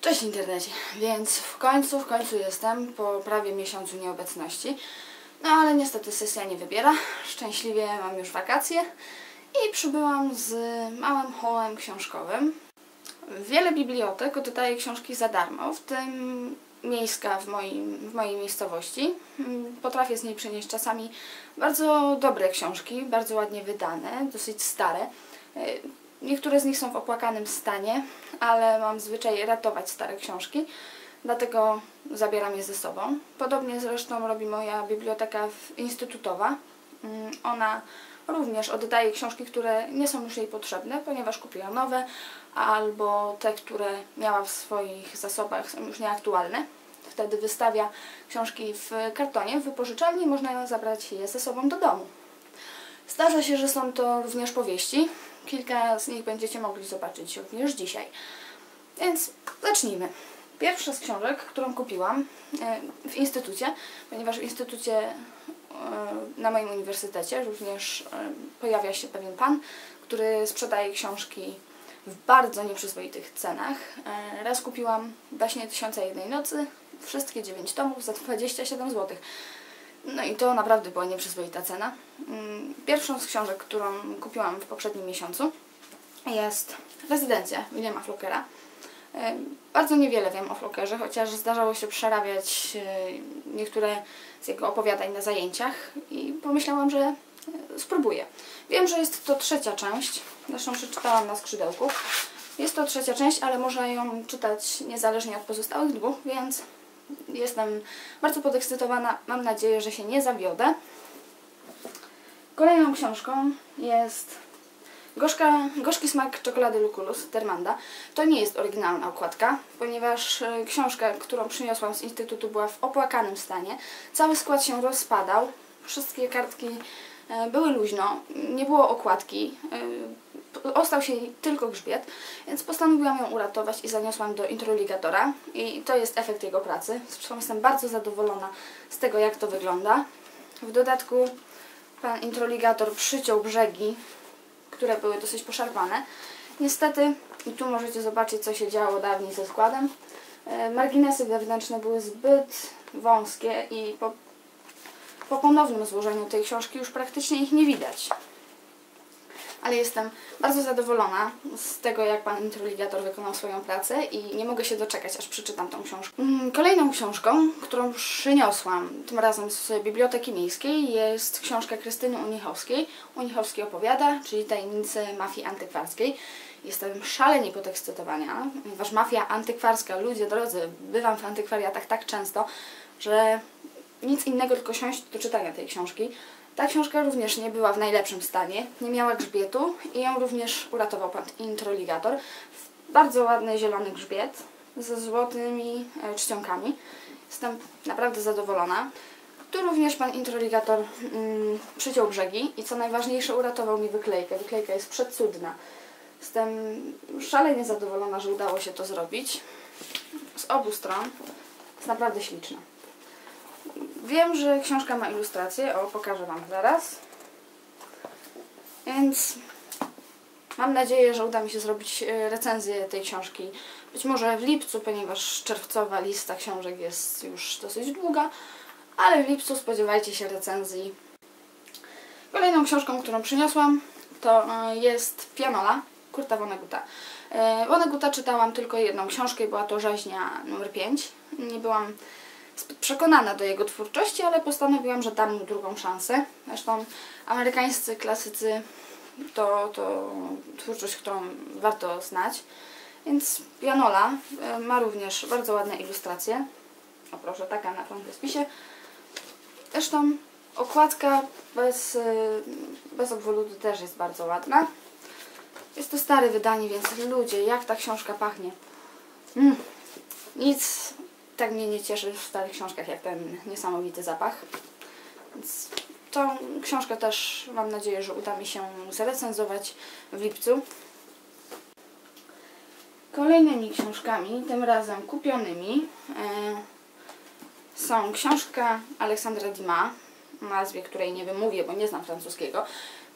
Cześć internecie, więc w końcu, w końcu jestem po prawie miesiącu nieobecności. No ale niestety sesja nie wybiera. Szczęśliwie mam już wakacje i przybyłam z małym hołem książkowym. Wiele bibliotek oddaje książki za darmo, w tym miejska w, moim, w mojej miejscowości. Potrafię z niej przynieść czasami bardzo dobre książki, bardzo ładnie wydane, dosyć stare. Niektóre z nich są w opłakanym stanie, ale mam zwyczaj ratować stare książki, dlatego zabieram je ze sobą. Podobnie zresztą robi moja biblioteka instytutowa. Mm, Ona również oddaje książki, które nie są już jej potrzebne, ponieważ kupiła nowe, albo te, które miała w swoich zasobach są już nieaktualne. Wtedy wystawia książki w kartonie w wypożyczalni i można zabrać je ze sobą do domu. Zdarza się, że są to również powieści. Kilka z nich będziecie mogli zobaczyć również dzisiaj. Więc zacznijmy. Pierwsza z książek, którą kupiłam e, w instytucie, ponieważ w instytucie e, na moim uniwersytecie również e, pojawia się pewien pan, który sprzedaje książki w bardzo nieprzyzwoitych cenach. Raz kupiłam właśnie Tysiąca Jednej Nocy, wszystkie 9 tomów za 27 zł. No i to naprawdę była nieprzyzwoita cena. Mm, Pierwszą z książek, którą kupiłam w poprzednim miesiącu jest Rezydencja Williama Flockera. E, Bardzo niewiele wiem o Flockerze, chociaż zdarzało się przerabiać e, niektóre z jego opowiadań na zajęciach i pomyślałam, że e, spróbuję. Wiem, że jest to trzecia część, zresztą przeczytałam na skrzydełku. Jest to trzecia część, ale można ją czytać niezależnie od pozostałych dwóch, więc jestem bardzo podekscytowana. Mam nadzieję, że się nie zawiodę. Kolejną książką jest Gorzka, Gorzki smak czekolady Lucullus Dermanda. To nie jest oryginalna okładka, ponieważ e, książka, którą przyniosłam z instytutu była w opłakanym stanie. Cały skład się rozpadał, wszystkie kartki e, były luźno, nie było okładki, e, ostał się tylko grzbiet, więc postanowiłam ją uratować i zaniosłam do introligatora i to jest efekt jego pracy. Zresztą jestem bardzo zadowolona z tego, jak to wygląda. W dodatku pan introligator przyciął brzegi które były dosyć poszarpane. Niestety, i tu możecie zobaczyć, co się działo dawniej ze składem, e, marginesy wewnętrzne były zbyt wąskie i po, po ponownym złożeniu tej książki już praktycznie ich nie widać. Ale jestem bardzo zadowolona z tego, jak pan introligator wykonał swoją pracę i nie mogę się doczekać, aż przeczytam tą książkę. Mm, Kolejną książką, którą przyniosłam, tym razem z Biblioteki Miejskiej, jest książka Krystyny Unichowskiej. Unichowski opowiada, czyli tajemnice mafii antykwarskiej. Jestem szalenie podekscytowana, ponieważ mafia antykwarska, ludzie drodzy, bywam w antykwariatach tak często, że nic innego, tylko siąść do czytania tej książki. Ta książka również nie była w najlepszym stanie, nie miała grzbietu i ją również uratował pan introligator. Bardzo ładny zielony grzbiet ze złotymi e, czcionkami. Jestem naprawdę zadowolona. Tu również pan introligator mm, przyciął brzegi i co najważniejsze uratował mi wyklejkę. Wyklejka jest przecudna. Jestem szalenie zadowolona, że udało się to zrobić. Z obu stron. Jest naprawdę śliczna. Wiem, że książka ma ilustrację, o pokażę Wam zaraz. Więc mam nadzieję, że uda mi się zrobić e, recenzję tej książki. Być może w lipcu, ponieważ czerwcowa lista książek jest już dosyć długa, ale w lipcu spodziewajcie się recenzji. Kolejną książką, którą przyniosłam, to e, jest Pianola Kurta Vonneguta. E, Vonneguta czytałam tylko jedną książkę, była to Rzeźnia numer 5. Nie byłam przekonana do jego twórczości, ale postanowiłam, że dam mu drugą szansę. Zresztą amerykańscy klasycy to, to twórczość, którą warto znać. Więc Pianola e, ma również bardzo ładne ilustracje. O proszę, taka na frontospisie. Zresztą okładka bez, e, bez obwoluty też jest bardzo ładna. Jest to stare wydanie, więc ludzie, jak ta książka pachnie. Mm, nic tak mnie nie cieszy w starych książkach, jak ten niesamowity zapach. Więc tą książkę też mam nadzieję, że uda mi się zrecenzować w lipcu. Kolejnymi książkami, tym razem kupionymi, e, są książka Aleksandra Dima, nazwie której nie wymówię, bo nie znam francuskiego.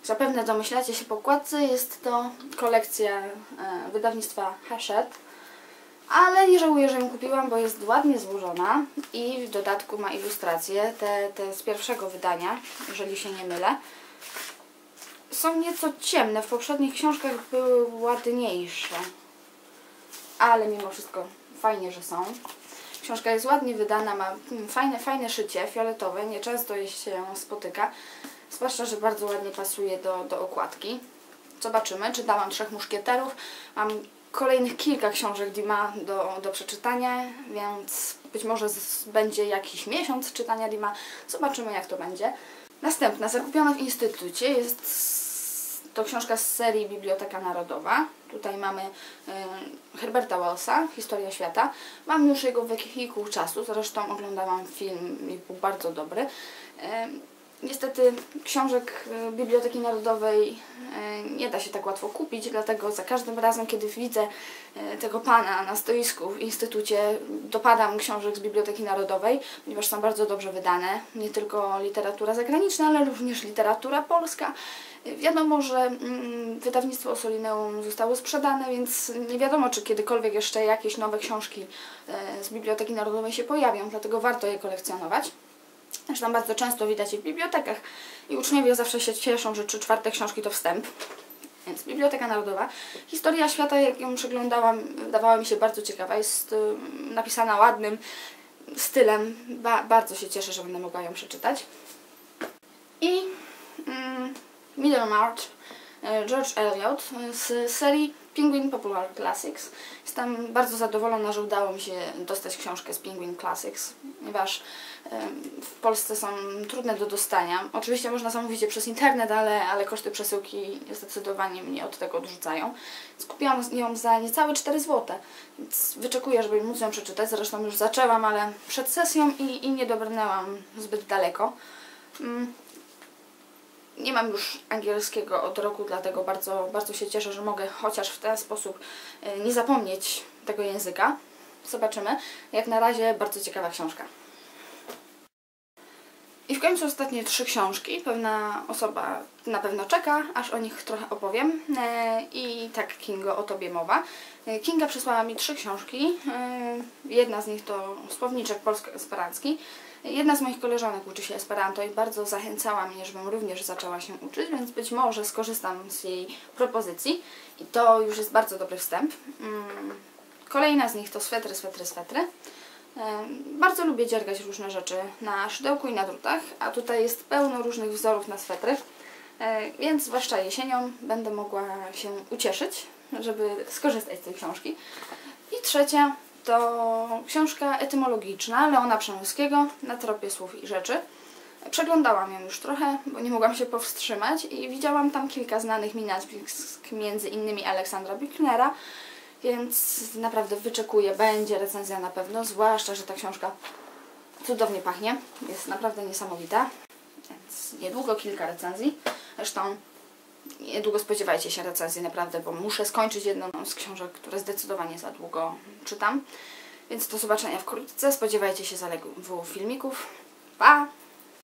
Zapewne domyślacie się po okładce, jest to kolekcja e, wydawnictwa Hachette. Ale nie żałuję, że ją kupiłam, bo jest ładnie złożona i w dodatku ma ilustracje, te, te z pierwszego wydania, jeżeli się nie mylę. Są nieco ciemne, w poprzednich książkach były ładniejsze. Ale mimo wszystko fajnie, że są. Książka jest ładnie wydana, ma mm, fajne, fajne szycie, fioletowe, nieczęsto je się spotyka. Zwłaszcza, że bardzo ładnie pasuje do, do okładki. Zobaczymy, czytałam Trzech Muszkieterów. Mam kolejnych kilka książek Dima do, do przeczytania, więc być może będzie jakiś miesiąc czytania Dima. Zobaczymy, jak to będzie. Następna, zakupiona w Instytucie, jest to książka z serii Biblioteka Narodowa. Tutaj mamy y, Herberta Wellsa, Historia Świata. Mam już jego wehikuł czasu, zresztą oglądałam film i był bardzo dobry. Y, Niestety książek y, Biblioteki Narodowej nie da się tak łatwo kupić, dlatego za każdym razem, kiedy widzę y, tego pana na stoisku w instytucie, dopadam książek z Biblioteki Narodowej, ponieważ są bardzo dobrze wydane. Nie tylko literatura zagraniczna, ale również literatura polska. Y, Wiadomo, że mm, wydawnictwo Osolineum zostało sprzedane, więc nie wiadomo, czy kiedykolwiek jeszcze jakieś nowe książki z Biblioteki Narodowej się pojawią, dlatego warto je kolekcjonować. Zresztą bardzo często widać je w bibliotekach i uczniowie zawsze się cieszą, że trzy czwarte książki to wstęp. Więc Biblioteka Narodowa. Historia świata, jak ją przeglądałam, wydawała mi się bardzo ciekawa. Jest y, napisana ładnym stylem. Ba bardzo się cieszę, że będę mogła ją przeczytać. I mm, Middlemarch y, George Eliot y, z serii Penguin Popular Classics. Jestem bardzo zadowolona, że udało mi się dostać książkę z Penguin Classics, ponieważ w Polsce są trudne do dostania. Oczywiście można zamówić je przez internet, ale, ale koszty przesyłki zdecydowanie mnie od tego odrzucają. Więc kupiłam ją za niecałe 4 zł, więc wyczekuję, żeby móc ją przeczytać. Zresztą już zaczęłam, ale przed sesją i, i nie dobrnęłam zbyt daleko. Nie mam już angielskiego od roku, dlatego bardzo, bardzo się cieszę, że mogę chociaż w ten sposób e, nie zapomnieć tego języka. Zobaczymy. Jak na razie bardzo ciekawa książka. I w końcu ostatnie trzy książki. Pewna osoba na pewno czeka, aż o nich trochę opowiem. E, I tak, Kingo, o Tobie mowa. E, Kinga przysłała mi trzy książki. E, Jedna z nich to Słowniczek polsko-esperacki. Jedna z moich koleżanek uczy się Esperanto i bardzo zachęcała mnie, żebym również zaczęła się uczyć, więc być może skorzystam z jej propozycji. I to już jest bardzo dobry wstęp. Mm, Kolejna z nich to swetry, swetry, swetry. Bardzo lubię dziergać różne rzeczy na szydełku i na drutach, a tutaj jest pełno różnych wzorów na swetry, E, więc zwłaszcza jesienią będę mogła się ucieszyć, żeby skorzystać z tej książki. I trzecia to książka etymologiczna Leona Przemyskiego na tropie słów i rzeczy. Przeglądałam ją już trochę, bo nie mogłam się powstrzymać i widziałam tam kilka znanych mi nazwisk, między innymi Aleksandra Bicknera, więc naprawdę wyczekuję, będzie recenzja na pewno, zwłaszcza, że ta książka cudownie pachnie, jest naprawdę niesamowita, więc niedługo kilka recenzji. Zresztą niedługo spodziewajcie się recenzji naprawdę, bo muszę skończyć jedną z książek, które zdecydowanie za długo czytam. Więc do zobaczenia wkrótce, spodziewajcie się zaległych filmików. Pa!